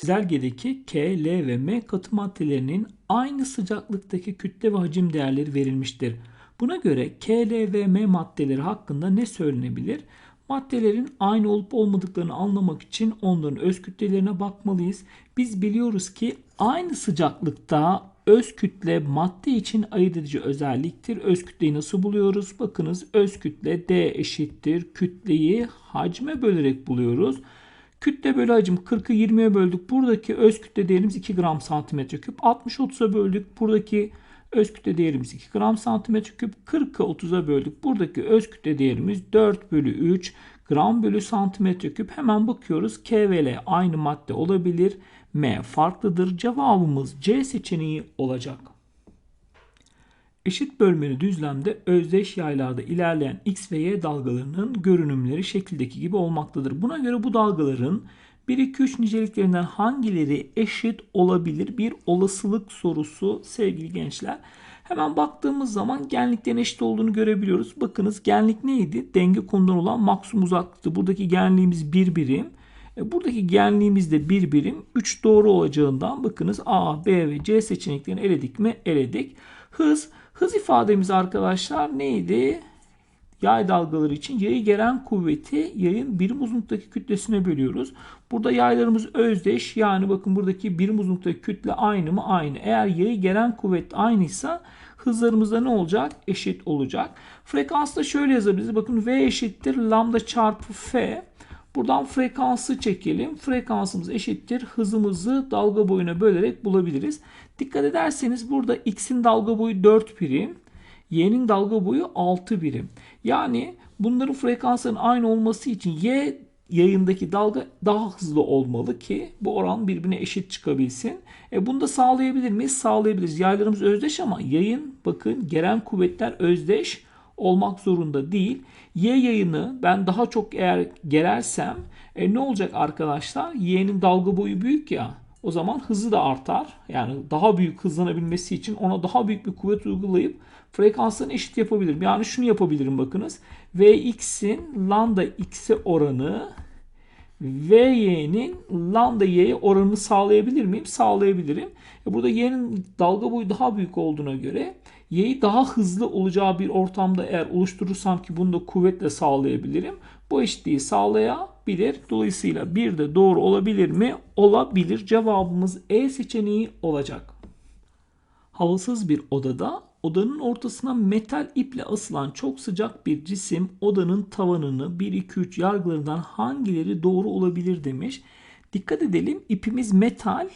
Çizelgedeki K, L ve M katı maddelerinin aynı sıcaklıktaki kütle ve hacim değerleri verilmiştir. Buna göre K, L ve M maddeleri hakkında ne söylenebilir? Maddelerin aynı olup olmadıklarını anlamak için onların öz kütlelerine bakmalıyız. Biz biliyoruz ki aynı sıcaklıkta öz kütle madde için ayırt edici özelliktir. Öz kütleyi nasıl buluyoruz? Bakınız öz kütle D eşittir. Kütleyi hacme bölerek buluyoruz. Kütle bölü hacim 40'ı 20'ye böldük. Buradaki öz kütle değerimiz 2 gram santimetre küp. 60 30'a böldük. Buradaki öz kütle değerimiz 2 gram santimetre küp. 40'ı 30'a böldük. Buradaki öz kütle değerimiz 4 bölü 3 gram bölü santimetre küp. Hemen bakıyoruz. K ve L aynı madde olabilir. M farklıdır. Cevabımız C seçeneği olacak. Eşit bölmeli düzlemde özdeş yaylarda ilerleyen X ve Y dalgalarının görünümleri şekildeki gibi olmaktadır. Buna göre bu dalgaların 1, 2, 3 niceliklerinden hangileri eşit olabilir? Bir olasılık sorusu sevgili gençler. Hemen baktığımız zaman genliklerin eşit olduğunu görebiliyoruz. Bakınız genlik neydi? Denge konudan olan maksimum uzaklıktı. Buradaki genliğimiz 1 birim. E, buradaki genliğimiz de 1 birim. 3 doğru olacağından bakınız A, B ve C seçeneklerini eledik mi? Eledik. Hız. Hız ifademiz arkadaşlar neydi? Yay dalgaları için yayı gelen kuvveti yayın birim uzunluktaki kütlesine bölüyoruz. Burada yaylarımız özdeş. Yani bakın buradaki birim uzunluktaki kütle aynı mı? Aynı. Eğer yayı gelen kuvvet aynıysa hızlarımızda ne olacak? Eşit olacak. Frekansta şöyle yazabiliriz. Bakın V eşittir lambda çarpı F. Buradan frekansı çekelim. Frekansımız eşittir. Hızımızı dalga boyuna bölerek bulabiliriz. Dikkat ederseniz burada x'in dalga boyu 4 birim. Y'nin dalga boyu 6 birim. Yani bunların frekansların aynı olması için Y yayındaki dalga daha hızlı olmalı ki bu oran birbirine eşit çıkabilsin. E bunu da sağlayabilir miyiz? Sağlayabiliriz. Yaylarımız özdeş ama yayın bakın gelen kuvvetler özdeş olmak zorunda değil. Y yayını ben daha çok eğer gelersem e, ne olacak arkadaşlar? Y'nin dalga boyu büyük ya. O zaman hızı da artar. Yani daha büyük hızlanabilmesi için ona daha büyük bir kuvvet uygulayıp frekanslarını eşit yapabilirim. Yani şunu yapabilirim bakınız. Vx'in lambda x'e oranı Vy'nin lambda y'ye oranını sağlayabilir miyim? Sağlayabilirim. E, burada y'nin dalga boyu daha büyük olduğuna göre y'yi daha hızlı olacağı bir ortamda eğer oluşturursam ki bunu da kuvvetle sağlayabilirim. Bu eşitliği sağlayabilir. Dolayısıyla bir de doğru olabilir mi? Olabilir. Cevabımız E seçeneği olacak. Havasız bir odada odanın ortasına metal iple asılan çok sıcak bir cisim odanın tavanını 1 2 3 yargılarından hangileri doğru olabilir demiş. Dikkat edelim ipimiz metal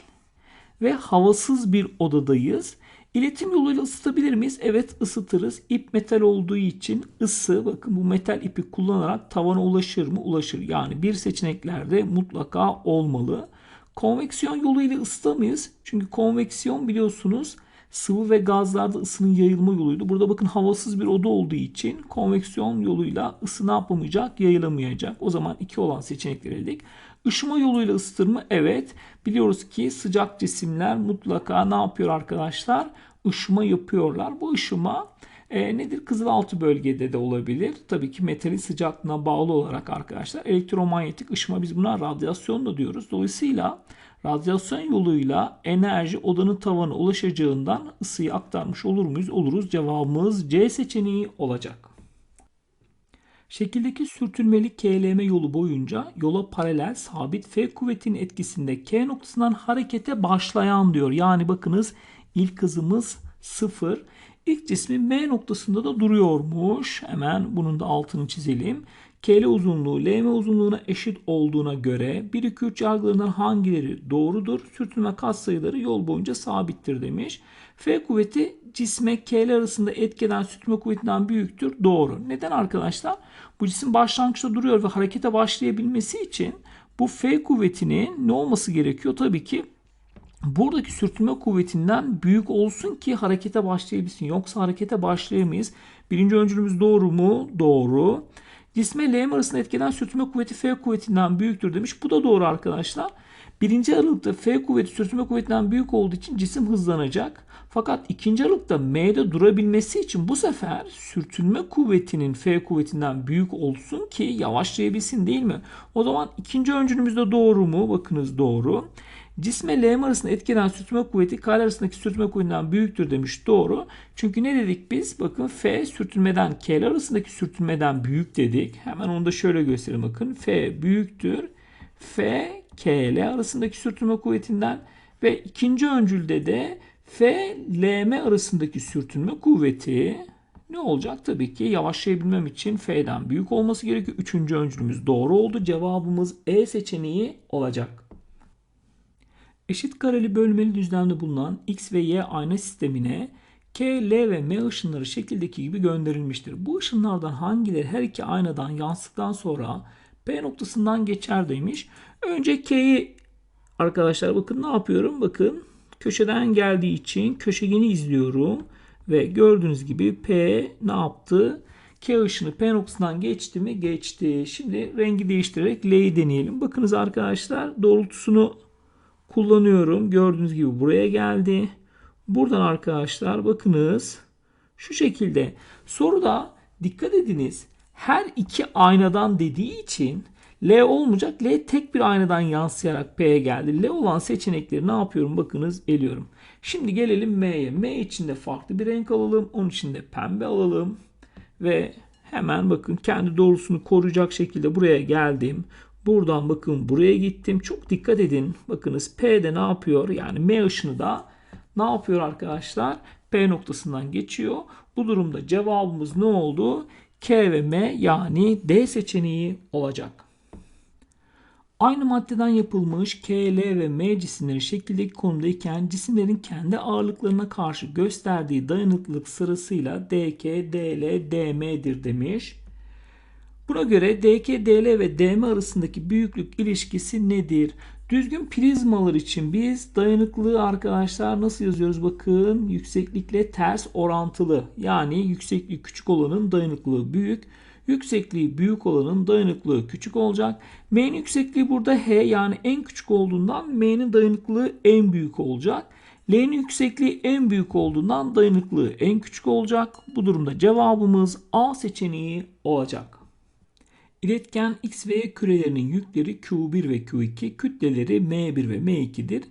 ve havasız bir odadayız. İletim yoluyla ısıtabilir miyiz? Evet ısıtırız. İp metal olduğu için ısı bakın bu metal ipi kullanarak tavana ulaşır mı? Ulaşır. Yani bir seçeneklerde mutlaka olmalı. Konveksiyon yoluyla ısıtamayız. Çünkü konveksiyon biliyorsunuz sıvı ve gazlarda ısının yayılma yoluydu. Burada bakın havasız bir oda olduğu için konveksiyon yoluyla ısı ne yapamayacak? Yayılamayacak. O zaman iki olan seçenekleri eledik. Işıma yoluyla ısıtır? Evet. Biliyoruz ki sıcak cisimler mutlaka ne yapıyor arkadaşlar? Işıma yapıyorlar. Bu ışıma e, nedir? Kızılaltı bölgede de olabilir. Tabii ki metalin sıcaklığına bağlı olarak arkadaşlar. Elektromanyetik ışıma biz buna radyasyon da diyoruz. Dolayısıyla radyasyon yoluyla enerji odanın tavanı ulaşacağından ısıyı aktarmış olur muyuz? Oluruz. Cevabımız C seçeneği olacak. Şekildeki sürtünmeli KLM yolu boyunca yola paralel sabit F kuvvetinin etkisinde K noktasından harekete başlayan diyor. Yani bakınız ilk hızımız 0. İlk cismi M noktasında da duruyormuş. Hemen bunun da altını çizelim. KL uzunluğu LM uzunluğuna eşit olduğuna göre 1 2 3 yargılarından hangileri doğrudur? Sürtünme katsayıları yol boyunca sabittir demiş. F kuvveti cisme KL arasında etkeden sürtünme kuvvetinden büyüktür. Doğru. Neden arkadaşlar? Bu cisim başlangıçta duruyor ve harekete başlayabilmesi için bu F kuvvetinin ne olması gerekiyor? Tabii ki buradaki sürtünme kuvvetinden büyük olsun ki harekete başlayabilsin. Yoksa harekete başlayamayız. Birinci öncülümüz doğru mu? Doğru. Cisme L arasında etkeden sürtünme kuvveti F kuvvetinden büyüktür demiş. Bu da doğru arkadaşlar. Birinci aralıkta F kuvveti sürtünme kuvvetinden büyük olduğu için cisim hızlanacak. Fakat ikinci aralıkta M'de durabilmesi için bu sefer sürtünme kuvvetinin F kuvvetinden büyük olsun ki yavaşlayabilsin değil mi? O zaman ikinci öncülümüz de doğru mu? Bakınız doğru. Cisme L arasında etkilen sürtünme kuvveti K arasındaki sürtünme kuvvetinden büyüktür demiş. Doğru. Çünkü ne dedik biz? Bakın F sürtünmeden K arasındaki sürtünmeden büyük dedik. Hemen onu da şöyle göstereyim bakın. F büyüktür. F K L arasındaki sürtünme kuvvetinden ve ikinci öncülde de F L M arasındaki sürtünme kuvveti ne olacak? Tabii ki yavaşlayabilmem için F'den büyük olması gerekiyor. Üçüncü öncülümüz doğru oldu. Cevabımız E seçeneği olacak. Eşit kareli bölmeli düzlemde bulunan X ve Y ayna sistemine K, L ve M ışınları şekildeki gibi gönderilmiştir. Bu ışınlardan hangileri her iki aynadan yansıdıktan sonra P noktasından geçer demiş. Önce K'yi arkadaşlar bakın ne yapıyorum? Bakın köşeden geldiği için köşegeni izliyorum. Ve gördüğünüz gibi P ne yaptı? K ışını P noktasından geçti mi? Geçti. Şimdi rengi değiştirerek L'yi deneyelim. Bakınız arkadaşlar doğrultusunu kullanıyorum. Gördüğünüz gibi buraya geldi. Buradan arkadaşlar bakınız şu şekilde. Soruda dikkat ediniz. Her iki aynadan dediği için L olmayacak. L tek bir aynadan yansıyarak P'ye geldi. L olan seçenekleri ne yapıyorum? Bakınız eliyorum. Şimdi gelelim M'ye. M için de farklı bir renk alalım. Onun için de pembe alalım. Ve hemen bakın kendi doğrusunu koruyacak şekilde buraya geldim. Buradan bakın buraya gittim. Çok dikkat edin. Bakınız P'de ne yapıyor? Yani M ışını da ne yapıyor arkadaşlar? P noktasından geçiyor. Bu durumda cevabımız ne oldu? K ve M yani D seçeneği olacak. Aynı maddeden yapılmış K, L ve M cisimleri şekildeki konumdayken cisimlerin kendi ağırlıklarına karşı gösterdiği dayanıklılık sırasıyla dk, dl, dm'dir demiş. Buna göre dk, dl ve dm arasındaki büyüklük ilişkisi nedir? Düzgün prizmalar için biz dayanıklılığı arkadaşlar nasıl yazıyoruz? Bakın yükseklikle ters orantılı. Yani yükseklik küçük olanın dayanıklılığı büyük. Yüksekliği büyük olanın dayanıklılığı küçük olacak. M'nin yüksekliği burada H yani en küçük olduğundan M'nin dayanıklılığı en büyük olacak. L'nin yüksekliği en büyük olduğundan dayanıklılığı en küçük olacak. Bu durumda cevabımız A seçeneği olacak. İletken X ve Y kürelerinin yükleri Q1 ve Q2, kütleleri M1 ve M2'dir.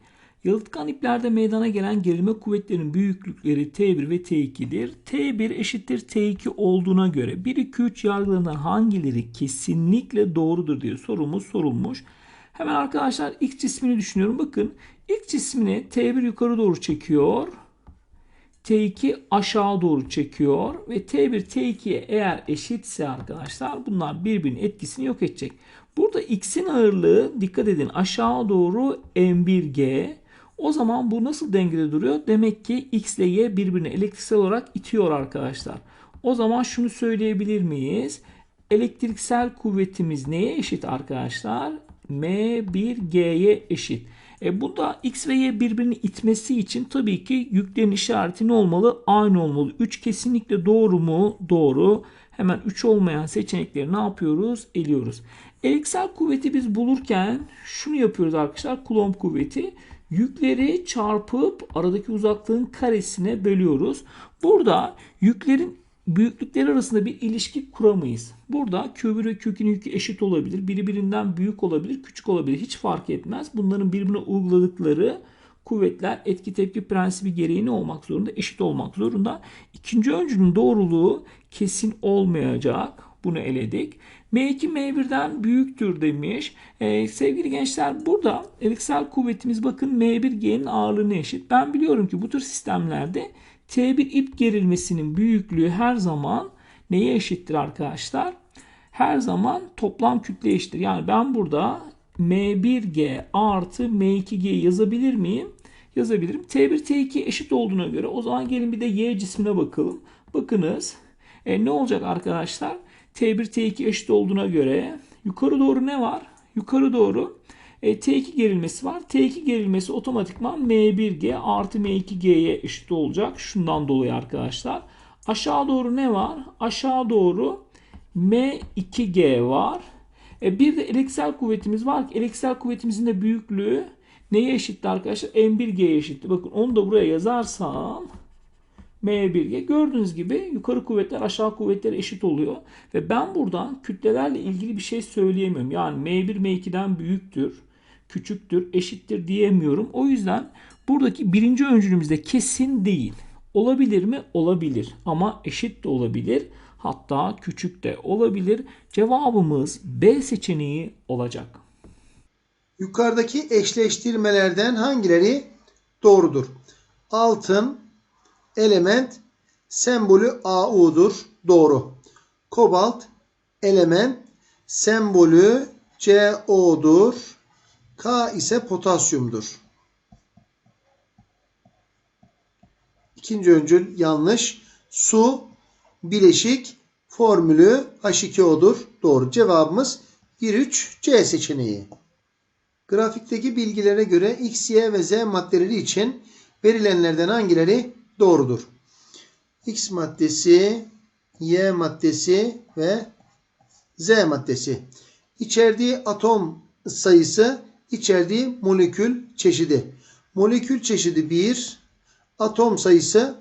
Yalıtkan iplerde meydana gelen gerilme kuvvetlerinin büyüklükleri T1 ve T2'dir. T1 eşittir T2 olduğuna göre 1, 2, 3 yargılarından hangileri kesinlikle doğrudur diye sorumuz sorulmuş. Hemen arkadaşlar X cismini düşünüyorum. Bakın X cismini T1 yukarı doğru çekiyor. T2 aşağı doğru çekiyor ve T1 T2'ye eğer eşitse arkadaşlar bunlar birbirinin etkisini yok edecek. Burada X'in ağırlığı dikkat edin aşağı doğru M1G o zaman bu nasıl dengede duruyor? Demek ki X ile Y birbirini elektriksel olarak itiyor arkadaşlar. O zaman şunu söyleyebilir miyiz? Elektriksel kuvvetimiz neye eşit arkadaşlar? M1G'ye eşit. E bu da X ve Y birbirini itmesi için tabii ki yüklerin işareti ne olmalı? Aynı olmalı. 3 kesinlikle doğru mu? Doğru. Hemen 3 olmayan seçenekleri ne yapıyoruz? Eliyoruz. Elektriksel kuvveti biz bulurken şunu yapıyoruz arkadaşlar. Kulomb kuvveti. Yükleri çarpıp aradaki uzaklığın karesine bölüyoruz. Burada yüklerin büyüklükleri arasında bir ilişki kuramayız. Burada Q1 ve Q2'nin yükü eşit olabilir. Biri birinden büyük olabilir, küçük olabilir. Hiç fark etmez. Bunların birbirine uyguladıkları kuvvetler etki tepki prensibi gereği ne olmak zorunda? Eşit olmak zorunda. İkinci öncünün doğruluğu kesin olmayacak. Bunu eledik. M2 M1'den büyüktür demiş. Ee, sevgili gençler burada elektriksel kuvvetimiz bakın M1G'nin ağırlığına eşit. Ben biliyorum ki bu tür sistemlerde T1 ip gerilmesinin büyüklüğü her zaman neye eşittir arkadaşlar? Her zaman toplam kütle eşittir. Yani ben burada M1G artı M2G yazabilir miyim? Yazabilirim. T1 T2 eşit olduğuna göre o zaman gelin bir de Y cismine bakalım. Bakınız e, ne olacak arkadaşlar? T1 T2 eşit olduğuna göre yukarı doğru ne var? Yukarı doğru e, T2 gerilmesi var. T2 gerilmesi otomatikman M1G artı M2G'ye eşit olacak. Şundan dolayı arkadaşlar. Aşağı doğru ne var? Aşağı doğru M2G var. E, bir de elektriksel kuvvetimiz var ki elektriksel kuvvetimizin de büyüklüğü neye eşitti arkadaşlar? M1G'ye eşitti. Bakın onu da buraya yazarsam M1G. Gördüğünüz gibi yukarı kuvvetler aşağı kuvvetler eşit oluyor. Ve ben buradan kütlelerle ilgili bir şey söyleyemiyorum. Yani M1 M2'den büyüktür. Küçüktür, eşittir diyemiyorum. O yüzden buradaki birinci öncülümüzde kesin değil. Olabilir mi? Olabilir. Ama eşit de olabilir. Hatta küçük de olabilir. Cevabımız B seçeneği olacak. Yukarıdaki eşleştirmelerden hangileri doğrudur? Altın element sembolü AU'dur. Doğru. Kobalt element sembolü CO'dur. K ise potasyumdur. İkinci öncül yanlış. Su bileşik formülü H2O'dur. Doğru. Cevabımız 1-3 C seçeneği. Grafikteki bilgilere göre X, Y ve Z maddeleri için verilenlerden hangileri doğrudur? X maddesi, Y maddesi ve Z maddesi. İçerdiği atom sayısı içerdiği molekül çeşidi. Molekül çeşidi 1, atom sayısı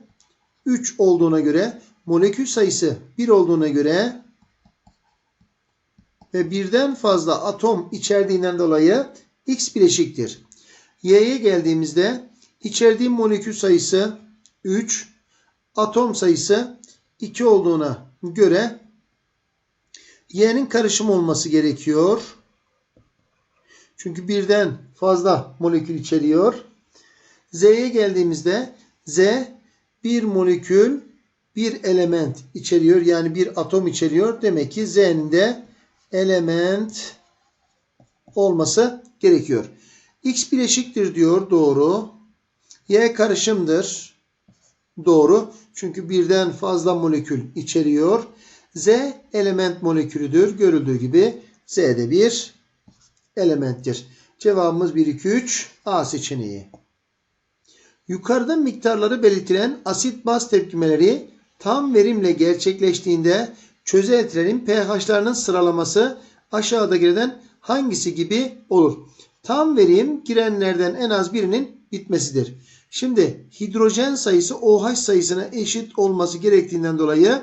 3 olduğuna göre molekül sayısı 1 olduğuna göre ve birden fazla atom içerdiğinden dolayı X bileşiktir. Y'ye geldiğimizde içerdiği molekül sayısı 3, atom sayısı 2 olduğuna göre Y'nin karışım olması gerekiyor. Çünkü birden fazla molekül içeriyor. Z'ye geldiğimizde Z bir molekül, bir element içeriyor. Yani bir atom içeriyor. Demek ki Z'nin de element olması gerekiyor. X bileşiktir diyor. Doğru. Y karışımdır. Doğru. Çünkü birden fazla molekül içeriyor. Z element molekülüdür. Görüldüğü gibi Z de bir elementtir. Cevabımız 1, 2, 3 A seçeneği. Yukarıda miktarları belirtilen asit baz tepkimeleri tam verimle gerçekleştiğinde çözeltilerin pH'larının sıralaması aşağıdakilerden hangisi gibi olur? Tam verim girenlerden en az birinin bitmesidir. Şimdi hidrojen sayısı OH sayısına eşit olması gerektiğinden dolayı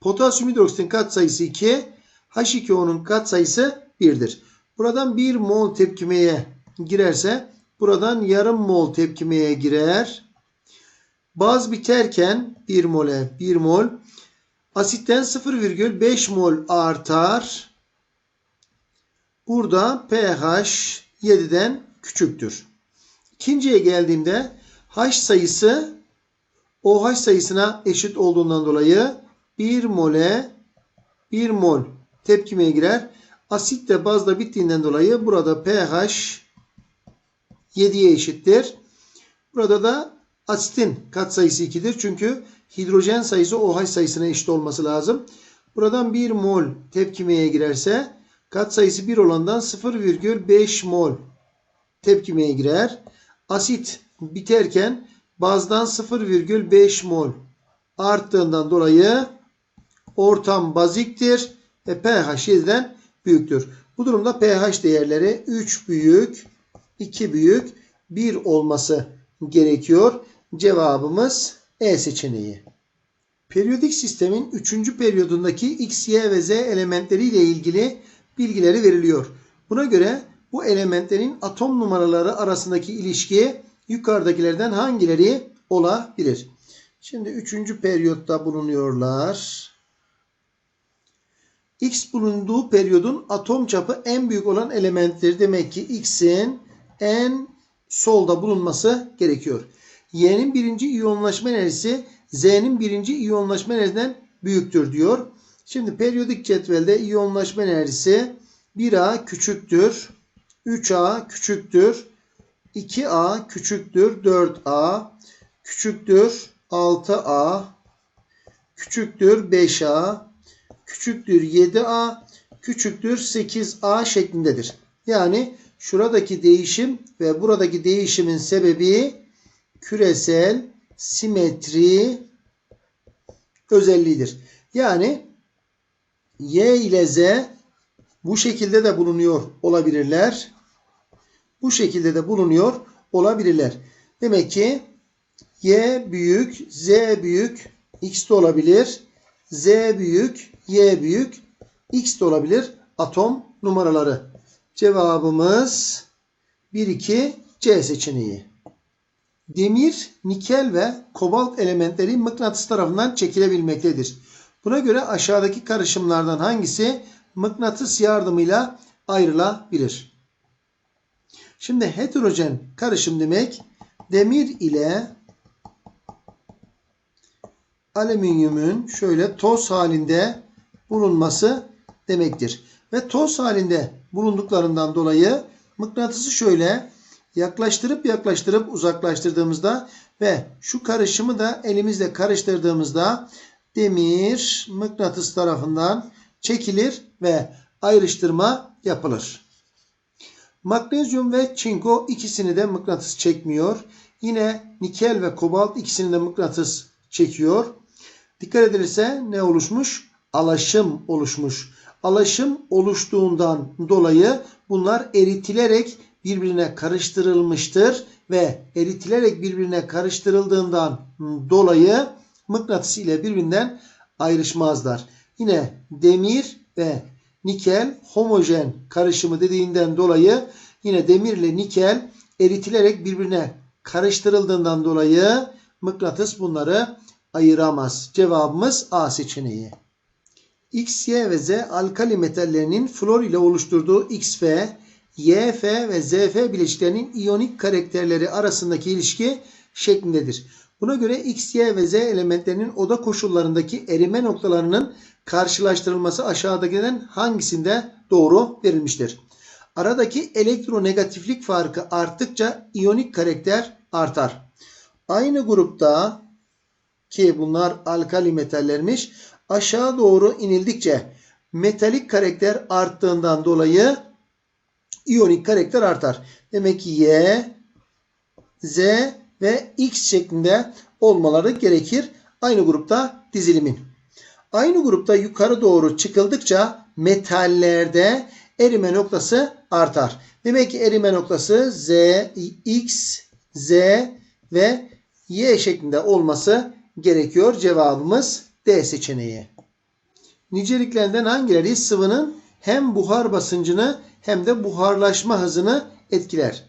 potasyum hidroksitin katsayısı 2, H2O'nun katsayısı 1'dir. Buradan 1 mol tepkimeye girerse buradan yarım mol tepkimeye girer. Baz biterken 1 mole 1 mol asitten 0,5 mol artar. Burada pH 7'den küçüktür. İkinciye geldiğimde H sayısı OH sayısına eşit olduğundan dolayı 1 mole 1 mol tepkimeye girer. Asit de bazda bittiğinden dolayı burada pH 7'ye eşittir. Burada da asitin katsayısı 2'dir. Çünkü hidrojen sayısı OH sayısına eşit olması lazım. Buradan 1 mol tepkimeye girerse katsayısı 1 olandan 0,5 mol tepkimeye girer. Asit biterken bazdan 0,5 mol arttığından dolayı ortam baziktir ve pH 7'den büyüktür. Bu durumda pH değerleri 3 büyük, 2 büyük, 1 olması gerekiyor. Cevabımız E seçeneği. Periyodik sistemin 3. periyodundaki X, Y ve Z elementleri ile ilgili bilgileri veriliyor. Buna göre bu elementlerin atom numaraları arasındaki ilişki yukarıdakilerden hangileri olabilir? Şimdi 3. periyotta bulunuyorlar. X bulunduğu periyodun atom çapı en büyük olan elementtir. Demek ki X'in en solda bulunması gerekiyor. Y'nin birinci iyonlaşma enerjisi Z'nin birinci iyonlaşma enerjisinden büyüktür diyor. Şimdi periyodik cetvelde iyonlaşma enerjisi 1A küçüktür. 3A küçüktür. 2A küçüktür. 4A küçüktür. 6A küçüktür. 5A küçüktür 7A küçüktür 8A şeklindedir. Yani şuradaki değişim ve buradaki değişimin sebebi küresel simetri özelliğidir. Yani Y ile Z bu şekilde de bulunuyor olabilirler. Bu şekilde de bulunuyor olabilirler. Demek ki Y büyük, Z büyük, X de olabilir. Z büyük, Y büyük, X de olabilir. Atom numaraları. Cevabımız 1 2 C seçeneği. Demir, nikel ve kobalt elementleri mıknatıs tarafından çekilebilmektedir. Buna göre aşağıdaki karışımlardan hangisi mıknatıs yardımıyla ayrılabilir? Şimdi heterojen karışım demek demir ile alüminyumun şöyle toz halinde bulunması demektir. Ve toz halinde bulunduklarından dolayı mıknatısı şöyle yaklaştırıp yaklaştırıp uzaklaştırdığımızda ve şu karışımı da elimizle karıştırdığımızda demir mıknatıs tarafından çekilir ve ayrıştırma yapılır. Magnezyum ve çinko ikisini de mıknatıs çekmiyor. Yine nikel ve kobalt ikisini de mıknatıs çekiyor. Dikkat edilirse ne oluşmuş? Alaşım oluşmuş. Alaşım oluştuğundan dolayı bunlar eritilerek birbirine karıştırılmıştır ve eritilerek birbirine karıştırıldığından dolayı mıknatıs ile birbirinden ayrışmazlar. Yine demir ve nikel homojen karışımı dediğinden dolayı yine demir ile nikel eritilerek birbirine karıştırıldığından dolayı mıknatıs bunları ayıramaz. Cevabımız A seçeneği. X, Y ve Z alkali metallerinin flor ile oluşturduğu XF, YF ve ZF bileşiklerinin iyonik karakterleri arasındaki ilişki şeklindedir. Buna göre X, Y ve Z elementlerinin oda koşullarındaki erime noktalarının karşılaştırılması aşağıdakilerden hangisinde doğru verilmiştir? Aradaki elektronegatiflik farkı arttıkça iyonik karakter artar. Aynı grupta ki bunlar alkali metallermiş aşağı doğru inildikçe metalik karakter arttığından dolayı iyonik karakter artar. Demek ki Y, Z ve X şeklinde olmaları gerekir. Aynı grupta dizilimin. Aynı grupta yukarı doğru çıkıldıkça metallerde erime noktası artar. Demek ki erime noktası Z, X, Z ve Y şeklinde olması gerekiyor. Cevabımız D seçeneği. Niceliklerinden hangileri sıvının hem buhar basıncını hem de buharlaşma hızını etkiler?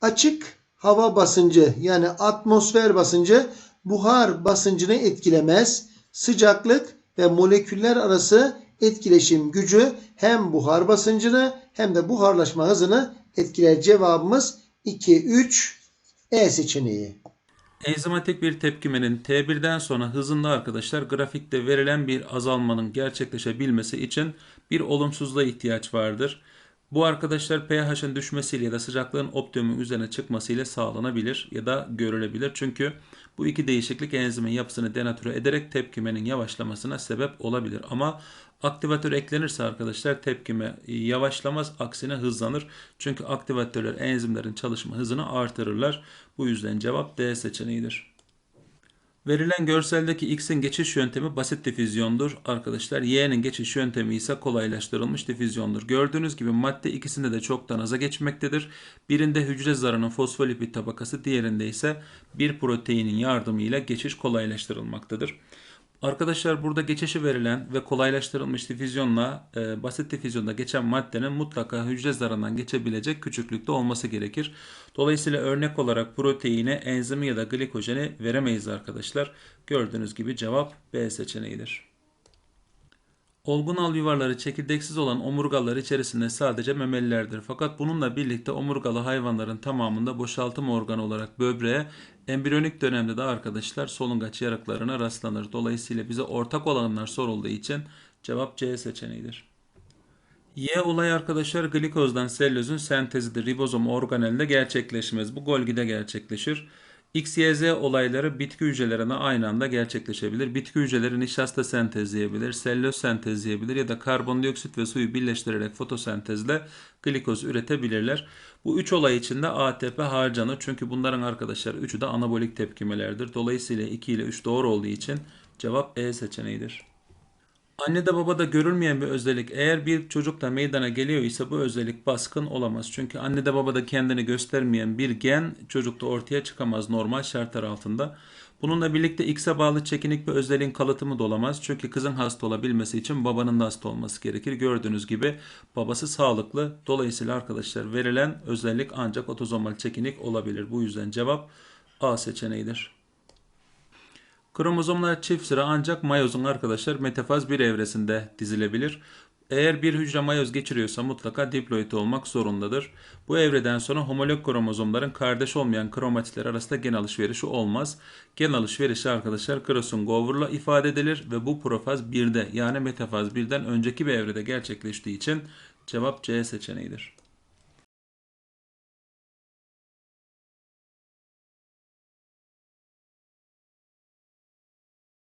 Açık hava basıncı yani atmosfer basıncı buhar basıncını etkilemez. Sıcaklık ve moleküller arası etkileşim gücü hem buhar basıncını hem de buharlaşma hızını etkiler. Cevabımız 2 3 E seçeneği. Enzimatik bir tepkimenin T1'den sonra hızında arkadaşlar grafikte verilen bir azalmanın gerçekleşebilmesi için bir olumsuzluğa ihtiyaç vardır. Bu arkadaşlar pH'ın düşmesiyle ya da sıcaklığın optimum üzerine çıkmasıyla sağlanabilir ya da görülebilir. Çünkü bu iki değişiklik enzimin yapısını denatüre ederek tepkimenin yavaşlamasına sebep olabilir. Ama aktivatör eklenirse arkadaşlar tepkime yavaşlamaz aksine hızlanır. Çünkü aktivatörler enzimlerin çalışma hızını artırırlar. Bu yüzden cevap D seçeneğidir. Verilen görseldeki X'in geçiş yöntemi basit difüzyondur arkadaşlar. Y'nin geçiş yöntemi ise kolaylaştırılmış difüzyondur. Gördüğünüz gibi madde ikisinde de çoktan aza geçmektedir. Birinde hücre zarının fosfolipid tabakası, diğerinde ise bir proteinin yardımıyla geçiş kolaylaştırılmaktadır. Arkadaşlar burada geçişi verilen ve kolaylaştırılmış difüzyonla e, basit difüzyonda geçen maddenin mutlaka hücre zarından geçebilecek küçüklükte olması gerekir. Dolayısıyla örnek olarak proteine, enzimi ya da glikojeni veremeyiz arkadaşlar. Gördüğünüz gibi cevap B seçeneğidir. Olgun al yuvarları çekirdeksiz olan omurgalar içerisinde sadece memelilerdir. Fakat bununla birlikte omurgalı hayvanların tamamında boşaltım organı olarak böbreğe, embriyonik dönemde de arkadaşlar solungaç yarıklarına rastlanır. Dolayısıyla bize ortak olanlar sorulduğu için cevap C seçeneğidir. Y olay arkadaşlar glikozdan sellüzün sentezidir. Ribozom organelinde gerçekleşmez. Bu Golgi'de gerçekleşir. X, Y, Z olayları bitki hücrelerine aynı anda gerçekleşebilir. Bitki hücreleri nişasta sentezleyebilir, sellüloz sentezleyebilir ya da karbondioksit ve suyu birleştirerek fotosentezle glikoz üretebilirler. Bu üç olay içinde ATP harcanır. Çünkü bunların arkadaşlar üçü de anabolik tepkimelerdir. Dolayısıyla 2 ile 3 doğru olduğu için cevap E seçeneğidir. Annede babada görülmeyen bir özellik eğer bir çocukta meydana geliyor ise bu özellik baskın olamaz. Çünkü annede babada kendini göstermeyen bir gen çocukta ortaya çıkamaz normal şartlar altında. Bununla birlikte X'e bağlı çekinik bir özelliğin kalıtımı da olamaz. Çünkü kızın hasta olabilmesi için babanın da hasta olması gerekir. Gördüğünüz gibi babası sağlıklı. Dolayısıyla arkadaşlar verilen özellik ancak otozomal çekinik olabilir. Bu yüzden cevap A seçeneğidir. Kromozomlar çift sıra ancak mayozun arkadaşlar metafaz bir evresinde dizilebilir. Eğer bir hücre mayoz geçiriyorsa mutlaka diploid olmak zorundadır. Bu evreden sonra homolog kromozomların kardeş olmayan kromatitler arasında gen alışverişi olmaz. Gen alışverişi arkadaşlar kromosom Gover'la ifade edilir ve bu profaz 1'de yani metafaz 1'den önceki bir evrede gerçekleştiği için cevap C seçeneğidir.